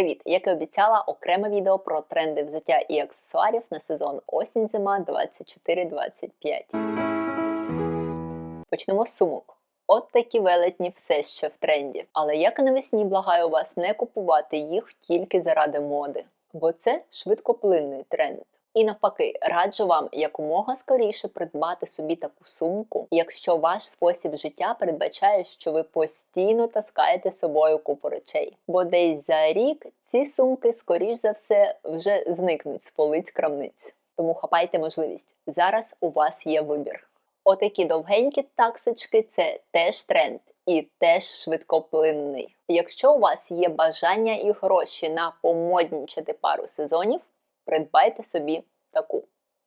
Привіт! Як і обіцяла, окреме відео про тренди взуття і аксесуарів на сезон осінь-зима 24-25. Почнемо з сумок. От такі велетні все ще в тренді. Але як і навесні благаю вас не купувати їх тільки заради моди, бо це швидкоплинний тренд. І навпаки, раджу вам якомога скоріше придбати собі таку сумку, якщо ваш спосіб життя передбачає, що ви постійно таскаєте собою купу речей. Бо десь за рік ці сумки, скоріш за все, вже зникнуть з полиць крамниць. Тому хапайте можливість. Зараз у вас є вибір. Отакі довгенькі таксочки це теж тренд. І теж швидкоплинний. Якщо у вас є бажання і гроші на помоднічити пару сезонів, придбайте собі таку.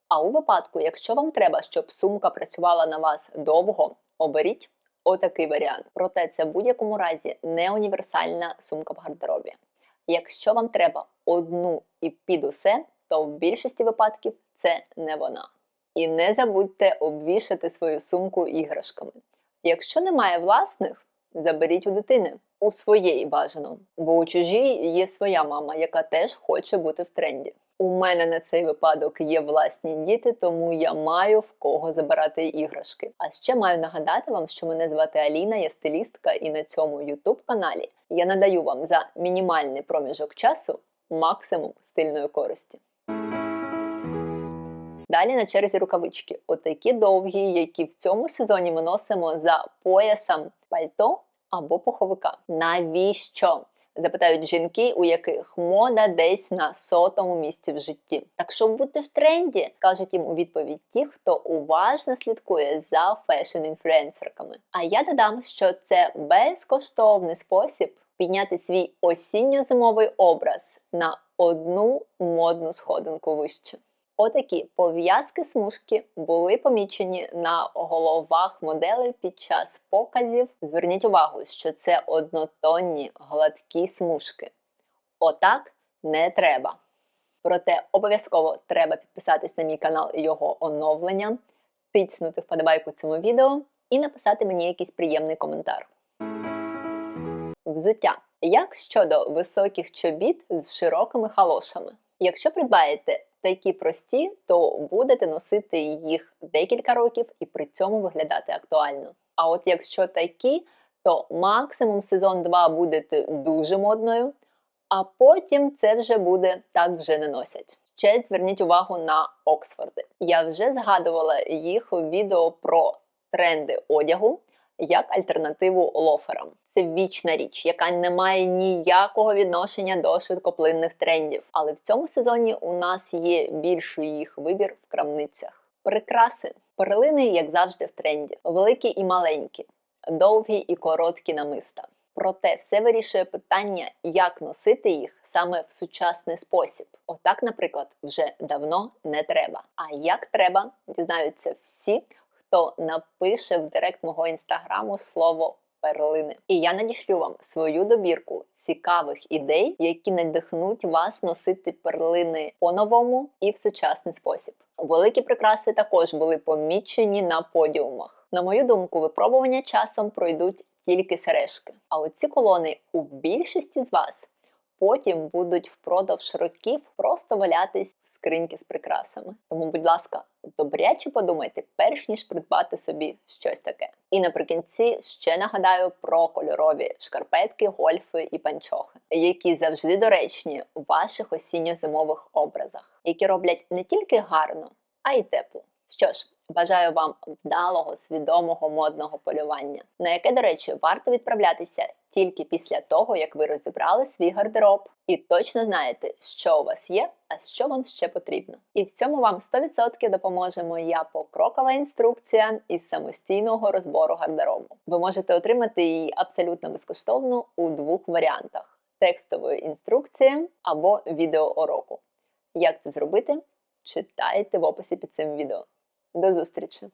А у випадку, якщо вам треба, щоб сумка працювала на вас довго, оберіть отакий варіант. Проте це в будь-якому разі не універсальна сумка в гардеробі. Якщо вам треба одну і під усе, то в більшості випадків це не вона. І не забудьте обвішати свою сумку іграшками. Якщо немає власних, заберіть у дитини у своєї бажано, бо у чужій є своя мама, яка теж хоче бути в тренді. У мене на цей випадок є власні діти, тому я маю в кого забирати іграшки. А ще маю нагадати вам, що мене звати Аліна, я стилістка, і на цьому youtube каналі я надаю вам за мінімальний проміжок часу максимум стильної користі. Далі на черзі рукавички. Отакі довгі, які в цьому сезоні ми носимо за поясом пальто або пуховика. Навіщо? Запитають жінки, у яких мода десь на сотому місці в житті. Так щоб бути в тренді, кажуть їм у відповідь ті, хто уважно слідкує за фешн-інфлюенсерками. А я додам, що це безкоштовний спосіб підняти свій осінньо-зимовий образ на одну модну сходинку вище. Отакі пов'язки смужки були помічені на головах моделей під час показів. Зверніть увагу, що це однотонні гладкі смужки. Отак не треба. Проте обов'язково треба підписатись на мій канал і його оновлення, тицнути вподобайку цьому відео і написати мені якийсь приємний коментар. Взуття. Як щодо високих чобіт з широкими халошами? Якщо придбаєте такі прості, то будете носити їх декілька років і при цьому виглядати актуально. А от якщо такі, то максимум сезон 2 будете дуже модною, а потім це вже буде так вже не носять. Ще зверніть увагу на Оксфорди. Я вже згадувала їх у відео про тренди одягу як альтернативу лоферам. Це вічна річ, яка не має ніякого відношення до швидкоплинних трендів. Але в цьому сезоні у нас є більший їх вибір в крамницях. Прикраси, перлини, як завжди, в тренді, великі і маленькі, довгі і короткі намиста. Проте все вирішує питання, як носити їх саме в сучасний спосіб. Отак, наприклад, вже давно не треба. А як треба, дізнаються всі, хто напише в директ мого інстаграму слово перлини. І я надішлю вам свою добірку цікавих ідей, які надихнуть вас носити перлини по-новому і в сучасний спосіб. Великі прикраси також були помічені на подіумах. На мою думку, випробування часом пройдуть тільки сережки. А оці колони у більшості з вас потім будуть впродовж років просто валятись в скриньки з прикрасами. Тому, будь ласка, добряче подумайте, перш ніж придбати собі щось таке. І наприкінці ще нагадаю про кольорові шкарпетки, гольфи і панчохи, які завжди доречні у ваших осінньо-зимових образах, які роблять не тільки гарно, а й тепло. Що ж, Бажаю вам вдалого, свідомого модного полювання, на яке, до речі, варто відправлятися тільки після того, як ви розібрали свій гардероб і точно знаєте, що у вас є, а що вам ще потрібно. І в цьому вам 100% допоможе моя покрокова інструкція із самостійного розбору гардеробу. Ви можете отримати її абсолютно безкоштовно у двох варіантах: текстовою інструкцією або відеоуроку. Як це зробити? Читайте в описі під цим відео. До зустрічі!